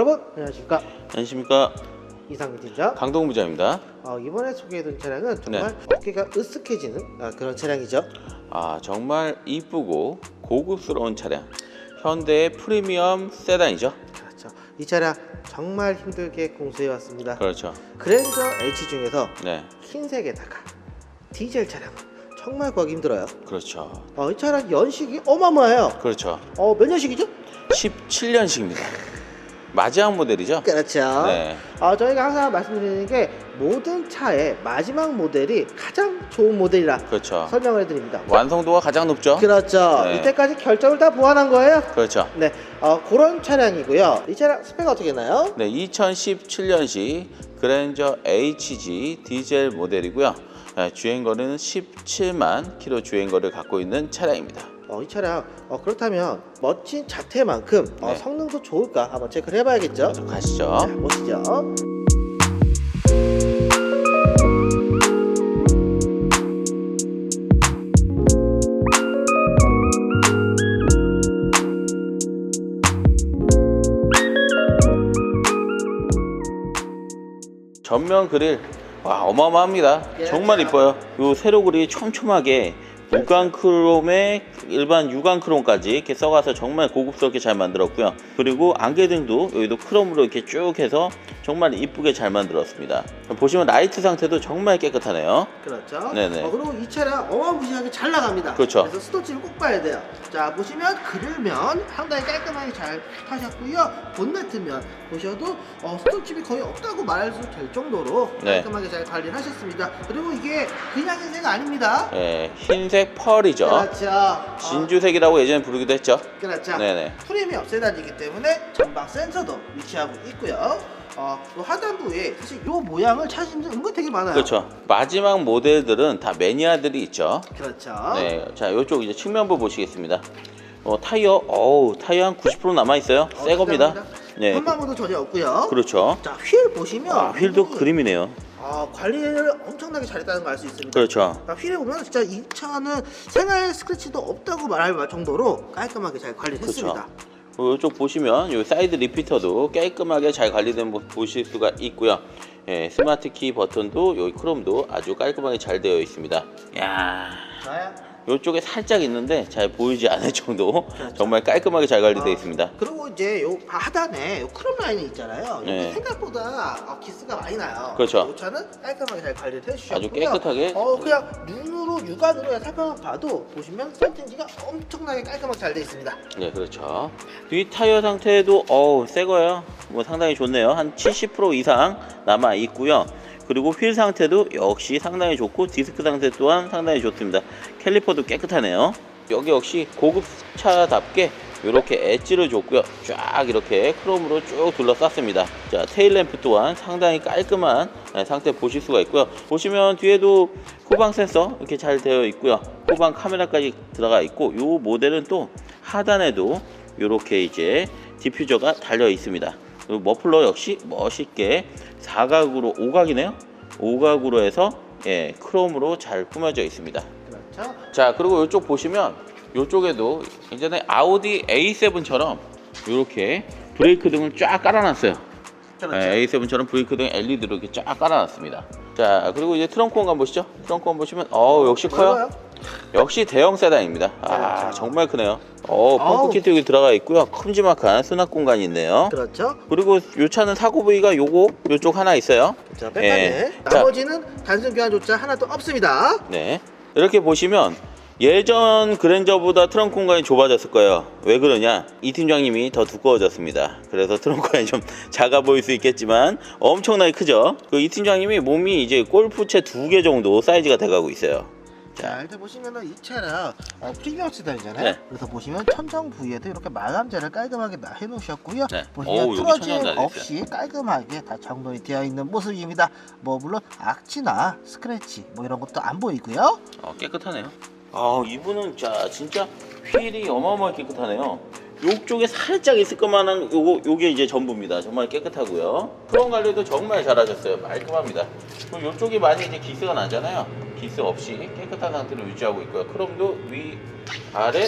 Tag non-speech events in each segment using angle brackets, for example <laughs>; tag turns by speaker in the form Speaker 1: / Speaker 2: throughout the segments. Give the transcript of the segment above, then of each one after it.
Speaker 1: 여러분 안녕하십니까
Speaker 2: 안녕하십니까
Speaker 1: 이상민 팀장
Speaker 2: 강동 부장입니다.
Speaker 1: 어, 이번에 소개해드린 차량은 정말 어깨가 으쓱해지는 아, 그런 차량이죠
Speaker 2: 아 정말 이쁘고 고급스러운 차량 현대의 프리미엄 세단이죠.
Speaker 1: 그렇죠 이 차량 정말 힘들게 공수해왔습니다
Speaker 2: 그렇죠.
Speaker 1: 그랜저 H 중에서
Speaker 2: 네,
Speaker 1: 흰색에다가 디젤 차량 정말 구하기 힘들어요
Speaker 2: 그렇죠.
Speaker 1: 어, 이 차량 연식이 어마어마해요
Speaker 2: 그렇죠.
Speaker 1: 어, 몇 년식이죠?
Speaker 2: 17년식입니다. 마지막 모델이죠.
Speaker 1: 그렇죠
Speaker 2: 네,
Speaker 1: 어, 저희가 항상 말씀드리는 게 모든 차의 마지막 모델이 가장 좋은 모델이라
Speaker 2: 그렇죠.
Speaker 1: 설명을 해드립니다
Speaker 2: 완성도가 가장 높죠.
Speaker 1: 그렇죠
Speaker 2: 네.
Speaker 1: 이때까지 결정을 다 보완한 거예요
Speaker 2: 그렇죠.
Speaker 1: 네, 어, 그런 차량이고요. 이 차량 스펙 어떻게 나요?
Speaker 2: 네, 2017년식 그랜저 HG 디젤 모델이고요. 네, 주행거리는 17만 킬로 주행거리를 갖고 있는 차량입니다.
Speaker 1: 어, 이 차량 어, 그렇다면 멋진 자태만큼 어,
Speaker 2: 네.
Speaker 1: 성능도 좋을까 한번 체크를 해봐야겠죠.
Speaker 2: 그래서 가시죠.
Speaker 1: 자, 보시죠.
Speaker 2: 전면 그릴 와 어마어마합니다.
Speaker 1: 예,
Speaker 2: 정말
Speaker 1: 자.
Speaker 2: 이뻐요. 요 세로 그릴이 촘촘하게 무광 크롬에 일반 유광 크롬까지 이렇게 써가서 정말 고급스럽게 잘 만들었고요. 그리고 안개등도 여기도 크롬으로 이렇게 쭉 해서 정말 이쁘게 잘 만들었습니다. 보시면 라이트 상태도 정말 깨끗하네요.
Speaker 1: 그렇죠.
Speaker 2: 네네.
Speaker 1: 어, 그리고 이 차량 어마무시하게 잘 나갑니다.
Speaker 2: 그렇죠.
Speaker 1: 그래서 스토치를 꼭 봐야 돼요. 자, 보시면 그릴면 상당히 깔끔하게 잘 하셨고요. 본네트면 보셔도 어, 스토칩이 거의 없다고 말할 수 될 정도로
Speaker 2: 네.
Speaker 1: 깔끔하게 잘 관리를 하셨습니다. 그리고 이게 그냥 흰색 아닙니다.
Speaker 2: 예, 흰색 펄이죠.
Speaker 1: 그렇죠. 어,
Speaker 2: 진주색이라고 예전에 부르기도 했죠.
Speaker 1: 그렇죠.
Speaker 2: 네네.
Speaker 1: 프리미엄 세단이기 때문에 전방 센서도 위치하고 있고요. 어, 또 하단부에 사실 이 모양을 찾으신 분들 은근 되게 많아요.
Speaker 2: 그렇죠. 마지막 모델들은 다 매니아들이 있죠.
Speaker 1: 그렇죠.
Speaker 2: 네, 자 이쪽 이제 측면부 보시겠습니다. 어, 타이어, 어우 타이어 한 90% 남아 있어요.
Speaker 1: 어,
Speaker 2: 새 겁니다. 네,
Speaker 1: 현마모도 전혀 없고요.
Speaker 2: 그렇죠.
Speaker 1: 자, 휠 보시면
Speaker 2: 아, 휠도 그림이네요.
Speaker 1: 아, 관리를 엄청나게 잘했다는 걸 알 수 있습니다.
Speaker 2: 그렇죠.
Speaker 1: 자, 휠에 보면 진짜 이 차는 생활 스크래치도 없다고 말할 정도로 깔끔하게 잘 관리를
Speaker 2: 그렇죠.
Speaker 1: 했습니다.
Speaker 2: 어, 이쪽 보시면 이 사이드 리피터도 깔끔하게 잘 관리된 모습 보실 수가 있고요. 예, 스마트 키 버튼도 여기 크롬도 아주 깔끔하게 잘 되어 있습니다. 야,
Speaker 1: 자야.
Speaker 2: 이쪽에 살짝 있는데 잘 보이지 않을 정도
Speaker 1: 그렇죠.
Speaker 2: 정말 깔끔하게 잘 관리되어
Speaker 1: 아,
Speaker 2: 있습니다.
Speaker 1: 그리고 이제 요 하단에 요 크롬 라인이 있잖아요.
Speaker 2: 네.
Speaker 1: 생각보다 어, 기스가 많이 나요.
Speaker 2: 그렇죠.
Speaker 1: 이 차는 깔끔하게 잘 관리를 해주셨고요.
Speaker 2: 아주 깨끗하게.
Speaker 1: 어 그냥 눈으로 육안으로 살펴만 봐도 보시면 선팅지가 엄청나게 깔끔하게 잘 돼 있습니다.
Speaker 2: 네, 그렇죠. 뒤 타이어 상태도 어우 새 거예요. 뭐 상당히 좋네요. 한 70% 이상 남아 있고요. 그리고 휠 상태도 역시 상당히 좋고 디스크 상태 또한 상당히 좋습니다. 캘리퍼도 깨끗하네요. 여기 역시 고급차답게 이렇게 엣지를 줬고요. 쫙 이렇게 크롬으로 쭉 둘러쌌습니다. 자, 테일 램프 또한 상당히 깔끔한 네, 상태 보실 수가 있고요. 보시면 뒤에도 후방 센서 이렇게 잘 되어 있고요. 후방 카메라까지 들어가 있고 이 모델은 또 하단에도 이렇게 이제 디퓨저가 달려 있습니다. 그리고 머플러 역시 멋있게 사각으로 오각이네요. 오각으로 해서 예, 크롬으로 잘 꾸며져 있습니다.
Speaker 1: 그렇죠.
Speaker 2: 자 그리고 이쪽 보시면 이쪽에도 예전에 아우디 A7처럼 이렇게 브레이크 등을 쫙 깔아놨어요.
Speaker 1: 그렇죠.
Speaker 2: 네, A7처럼 브레이크 등 LED로 이렇게 쫙 깔아놨습니다. 자 그리고 이제 트렁크 공간 보시죠. 트렁크 공간 보시면 어 역시 커요. 역시 대형 세단입니다. 아
Speaker 1: 그렇죠.
Speaker 2: 정말 크네요. 어. 펌프 키트 여기 들어가 있고요. 큼지막한 수납 공간이 있네요.
Speaker 1: 그렇죠.
Speaker 2: 그리고 이 차는 사고 부위가 요거 요쪽 하나 있어요.
Speaker 1: 자, 백판에
Speaker 2: 예. 자.
Speaker 1: 나머지는 단순 교환조차 하나도 없습니다.
Speaker 2: 네. 이렇게 보시면 예전 그랜저보다 트렁크 공간이 좁아졌을 거예요. 왜 그러냐? 이 팀장님이 더 두꺼워졌습니다. 그래서 트렁크 공간이 좀 <laughs> 작아 보일 수 있겠지만 엄청나게 크죠. 그이 팀장님이 몸이 이제 골프채 두 개 정도 사이즈가 돼가고 있어요.
Speaker 1: 자, 일단 보시면은 이 차량 어, 프리미엄 세단이잖아요.
Speaker 2: 네.
Speaker 1: 그래서 보시면 천정 부위에도 이렇게 마감재를 깔끔하게 다 해놓으셨고요.
Speaker 2: 네.
Speaker 1: 보시면
Speaker 2: 천정도 다
Speaker 1: 없이 깔끔하게 다 정돈이 되어 있는 모습입니다. 뭐 물론 악취나 스크래치 뭐 이런 것도 안 보이고요.
Speaker 2: 어, 깨끗하네요. 아, 이분은 자 진짜 휠이 어마어마하게 깨끗하네요. 요쪽에 살짝 있을 것만한 요거 요게 이제 전부입니다. 정말 깨끗하고요. 크롬 관리도 정말 잘하셨어요. 말끔합니다. 그리고 요쪽이 많이 이제 기스가 나잖아요. 기스 없이 깨끗한 상태로 유지하고 있고요. 크롬도 위, 아래,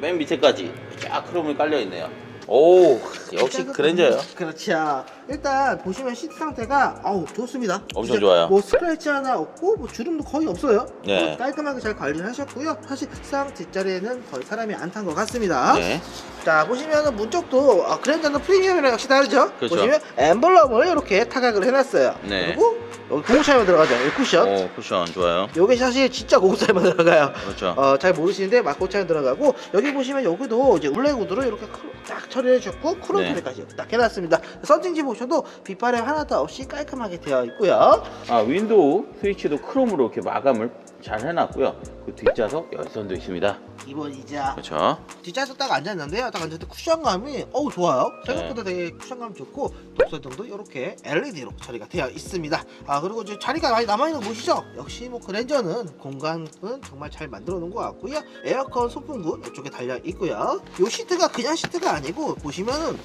Speaker 2: 맨 밑에까지 쫙 크롬이 깔려 있네요. 오 역시 그랜저예요.
Speaker 1: 그렇죠. 일단 보시면 시트 상태가 어우 좋습니다.
Speaker 2: 엄청 좋아요.
Speaker 1: 뭐 스크래치 하나 없고 뭐 주름도 거의 없어요.
Speaker 2: 네.
Speaker 1: 뭐 깔끔하게 잘 관리를 하셨고요. 사실 상 뒷자리에는 거의 사람이 안 탄 것 같습니다.
Speaker 2: 네.
Speaker 1: 자 보시면은 문 쪽도 아, 그랜저는 프리미엄이랑 역시 다르죠.
Speaker 2: 그렇죠.
Speaker 1: 보시면 엠블럼을 이렇게 타각을 해놨어요.
Speaker 2: 네.
Speaker 1: 그리고 여기 고무차이만 들어가죠. 이 쿠션.
Speaker 2: 오 쿠션 좋아요.
Speaker 1: 요게 사실 진짜 고무차이만 들어가요.
Speaker 2: 그렇죠.
Speaker 1: 어, 잘 모르시는데 막고차에 들어가고 여기 보시면 여기도 이제 울레 구두로 이렇게 딱 처리해 주셨고 크롬
Speaker 2: 네.
Speaker 1: 처리까지 딱 해놨습니다. 썬팅지 보 셔도 빗바람 하나도 없이 깔끔하게 되어 있고요.
Speaker 2: 아 윈도우 스위치도 크롬으로 이렇게 마감을 잘 해놨고요. 그 뒷좌석 열선도 있습니다.
Speaker 1: 기본이죠.
Speaker 2: 그렇죠.
Speaker 1: 뒷좌석 딱 앉았는데요. 딱 앉을 때 쿠션감이 어우 좋아요. 생각보다 되게 쿠션감 좋고 독서등도 이렇게 LED로 처리가 되어 있습니다. 아 그리고 이제 자리가 많이 남아 있는 거 보시죠. 역시 뭐 그랜저는 공간은 정말 잘 만들어 놓은 것 같고요. 에어컨 소풍구 이쪽에 달려 있고요. 이 시트가 그냥 시트가 아니고 보시면은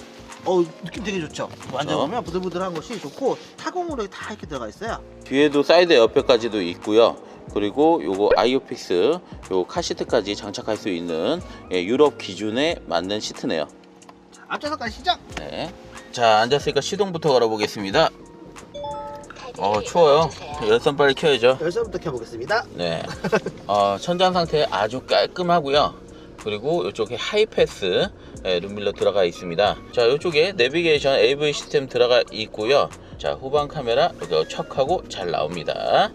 Speaker 1: 어 느낌 되게 좋죠. 만져보면 부들부들한 것이 좋고 타공으로 다 이렇게 들어가 있어요.
Speaker 2: 뒤에도 사이드 옆에까지도 있고요. 그리고 요거 아이오픽스 요 카시트까지 장착할 수 있는 예, 유럽 기준에 맞는 시트네요.
Speaker 1: 자, 앞좌석까지 시작.
Speaker 2: 네. 자 앉았으니까 시동부터 걸어보겠습니다. 어 추워요. 열선 빨리 켜야죠.
Speaker 1: 열선부터 켜보겠습니다.
Speaker 2: 네. <laughs> 어, 천장 상태 아주 깔끔하고요. 그리고 이쪽에 하이패스 예, 룸밀러 들어가 있습니다. 자, 이쪽에 내비게이션 AV 시스템 들어가 있고요. 자, 후방 카메라 이거 척하고 잘 나옵니다.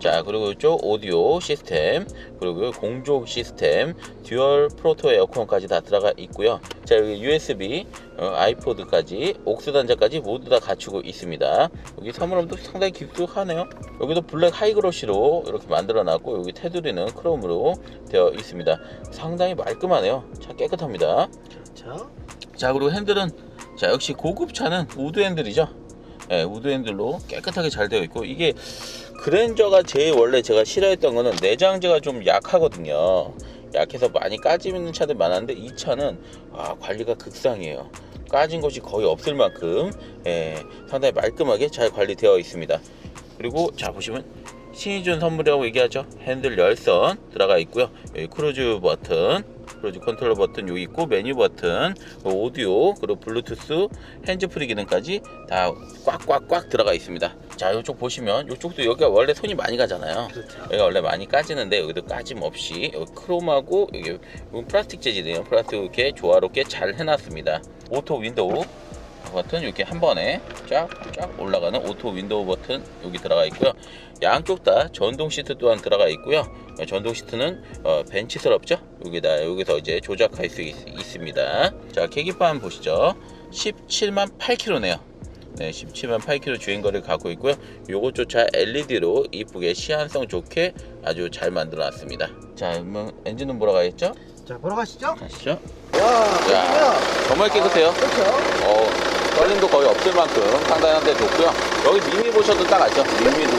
Speaker 2: 자, 그리고 이쪽 오디오 시스템, 그리고 공조 시스템, 듀얼 프로토 에어컨까지 다 들어가 있고요. 자, 여기 USB, 어, 아이포드까지, 옥스 단자까지 모두 다 갖추고 있습니다. 여기 사물함도 상당히 깊숙하네요. 여기도 블랙 하이그로시로 이렇게 만들어 놨고, 여기 테두리는 크롬으로 되어 있습니다. 상당히 말끔하네요. 차 깨끗합니다.
Speaker 1: 그렇죠.
Speaker 2: 자 그리고 핸들은 자 역시 고급 차는 우드 핸들이죠. 예, 우드 핸들로 깨끗하게 잘 되어 있고 이게 그랜저가 제일 원래 제가 싫어했던 거는 내장재가 좀 약하거든요. 약해서 많이 까지는 차들 많았는데 이 차는 아, 관리가 극상이에요. 까진 것이 거의 없을 만큼 예, 상당히 말끔하게 잘 관리되어 있습니다. 그리고 자 보시면 신이 준 선물이라고 얘기하죠. 핸들 열선 들어가 있고요. 여기 크루즈 버튼, 크루즈 컨트롤 버튼 여기 있고 메뉴 버튼, 오디오 그리고 블루투스, 핸즈프리 기능까지 다 꽉꽉꽉 들어가 있습니다. 자 이쪽 보시면 이쪽도 여기가 원래 손이 많이 가잖아요.
Speaker 1: 그렇죠.
Speaker 2: 여기가 원래 많이 까지는데 여기도 까짐 없이 여기 크롬하고 여기 플라스틱 재질이에요. 플라스틱 이렇게 조화롭게 잘 해놨습니다. 오토 윈도우 버튼 이렇게 한 번에 쫙쫙 올라가는 오토 윈도우 버튼 여기 들어가 있고요. 양쪽 다 전동 시트 또한 들어가 있고요. 어, 전동 시트는 어, 벤치스럽죠? 여기다 여기서 이제 조작할 수 있, 습니다자 계기판 보시죠. 17만 8km네요. 네, 17만 8km 주행거리를 갖고 있고요. 요것조차 LED로 이쁘게 시한성 좋게 아주 잘 만들어 놨습니다. 자, 그러면 엔진룸 보러 가겠죠?
Speaker 1: 자 보러 가시죠.
Speaker 2: 가시죠.
Speaker 1: 와
Speaker 2: 자,
Speaker 1: 보시면
Speaker 2: 정말 깨끗해요.
Speaker 1: 그렇죠.
Speaker 2: 어, 떨림도 거의 없을 만큼 상당한데 좋고요. 여기 미미 보셔도 딱 알죠? 미미도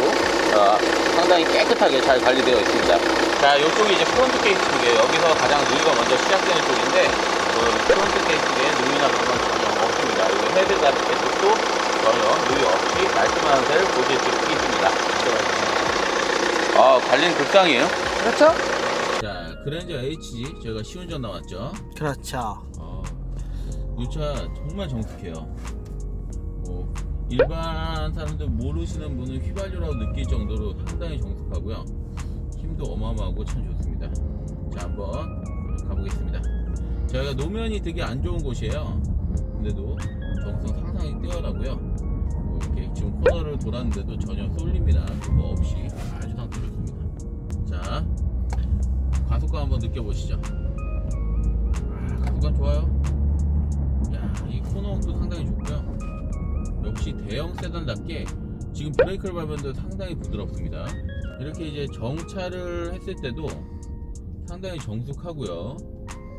Speaker 2: 어, 상당히 깨끗하게 잘 관리되어 있습니다. 자, 이쪽이 이제 프론트 케이스 쪽이에요. 여기서 가장 누이가 먼저 시작되는 쪽인데 그 프론트 케이스에 누이나 그런 건 전혀 없습니다. 이 헤드 같은 쪽도 전혀 누이 깔끔한 상태를 보실 수 있습니다. 아, 관리는 극상이에요.
Speaker 1: 그렇죠.
Speaker 2: 자, 그랜저 HG 저희가 시운전 나왔죠.
Speaker 1: 그렇죠.
Speaker 2: 어, 이차 정말 정숙해요. 뭐, 일반 사람들 모르시는 분은 휘발유라고 느낄 정도로 상당히 정숙하고요. 힘도 어마어마하고 참 좋습니다. 자, 한번 가보겠습니다. 저희가 노면이 되게 안 좋은 곳이에요. 근데도 정성 상당히 뛰어나고요. 지금 코너를 돌았는데도 전혀 쏠림이나 그거 없이 아주 상태 좋습니다. 자, 가속감 한번 느껴보시죠. 아, 가속감 좋아요. 야, 이 코너도 상당히 좋고요. 역시 대형 세단답게 지금 브레이크를 밟았는데 상당히 부드럽습니다. 이렇게 이제 정차를 했을 때도 상당히 정숙하고요.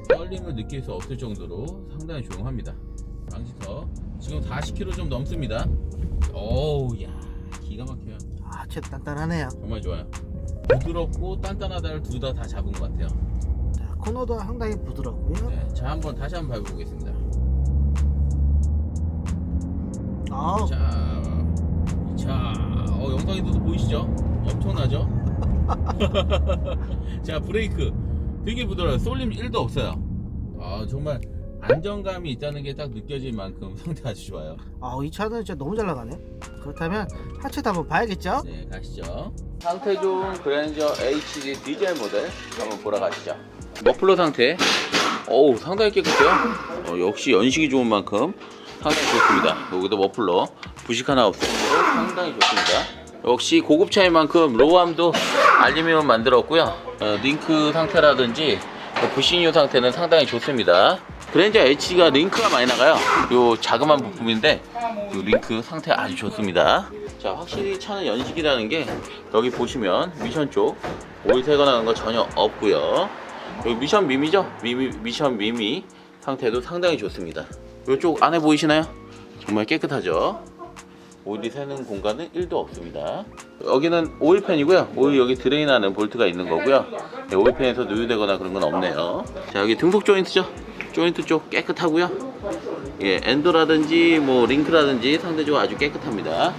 Speaker 2: 떨림을 느낄 수 없을 정도로 상당히 조용합니다. 방지턱 지금 40km 좀 넘습니다. 어우, 야, 기가 막혀요.
Speaker 1: 아, 쟤 단단하네요.
Speaker 2: 정말 좋아요. 부드럽고 단단하다를 둘 다 다 잡은 것 같아요.
Speaker 1: 자, 코너도 상당히 부드럽고요.
Speaker 2: 네, 자 한번 다시 한번 밟아보겠습니다.
Speaker 1: 아,
Speaker 2: 자, 자, 어, 영상에도 보이시죠? 엄청나죠? <laughs> 자, 브레이크 되게 부드러워요. 쏠림 1도 없어요. 아, 정말 안정감이 있다는 게 딱 느껴질 만큼 <laughs> 상태 아주 좋아요.
Speaker 1: 아, 이 차는 진짜 너무 잘 나가네. 그렇다면 하체도 한번 봐야겠죠?
Speaker 2: 네, 가시죠. 상태 좋은 그랜저 HG 디젤 모델 한번 보러 가시죠. 머플러 상태, 어우 상당히 깨끗해요. 어, 역시 연식이 좋은 만큼 상당히 좋습니다. 여기도 머플러 부식 하나 없을 정도로 상당히 좋습니다. 역시 고급차인 만큼 로우암도 알루미늄 만들었고요. 어, 링크 상태라든지 부식류 상태는 상당히 좋습니다. 그랜저 HG가 링크가 많이 나가요. 요 자그마한 부품인데 요 링크 상태 아주 좋습니다. 자 확실히 차는 연식이라는 게 여기 보시면 미션 쪽 오일 새거 나는 거 전혀 없고요. 여기 미션 미미죠? 미미 미션 미미 상태도 상당히 좋습니다. 이쪽 안에 보이시나요? 정말 깨끗하죠? 오일이 새는 공간은 1도 없습니다. 여기는 오일팬이고요. 오일 여기 드레인하는 볼트가 있는 거고요. 네, 오일팬에서 누유되거나 그런 건 없네요. 자 여기 등속 조인트죠? 조인트 쪽 깨끗하고요. 예, 엔도라든지 뭐 링크라든지 상대적으로 아주 깨끗합니다.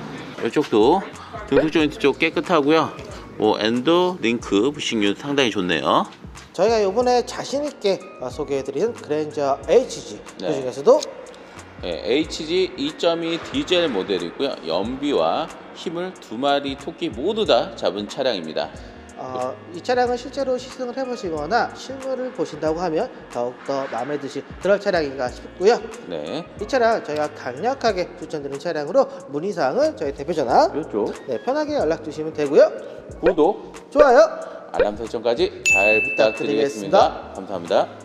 Speaker 2: 이쪽도 등속 조인트 쪽 깨끗하고요. 뭐 엔도, 링크, 부식률 상당히 좋네요.
Speaker 1: 저희가 이번에 자신 있게 어, 소개해드린 그랜저 HG
Speaker 2: 네.
Speaker 1: 그 중에서도
Speaker 2: 예, HG 2.2 디젤 모델이고요. 연비와 힘을 두 마리 토끼 모두 다 잡은 차량입니다.
Speaker 1: 어, 이 차량은 실제로 시승을 해보시거나 실물을 보신다고 하면 더욱더 마음에 드실 그럴 차량인가 싶고요.
Speaker 2: 네,
Speaker 1: 이 차량 저희가 강력하게 추천드리는 차량으로 문의사항은 저희 대표 전화
Speaker 2: 이쪽
Speaker 1: 네, 편하게 연락 주시면 되고요.
Speaker 2: 구독,
Speaker 1: 좋아요.
Speaker 2: 알람 설정까지 잘 부탁드리겠습니다. 감사합니다.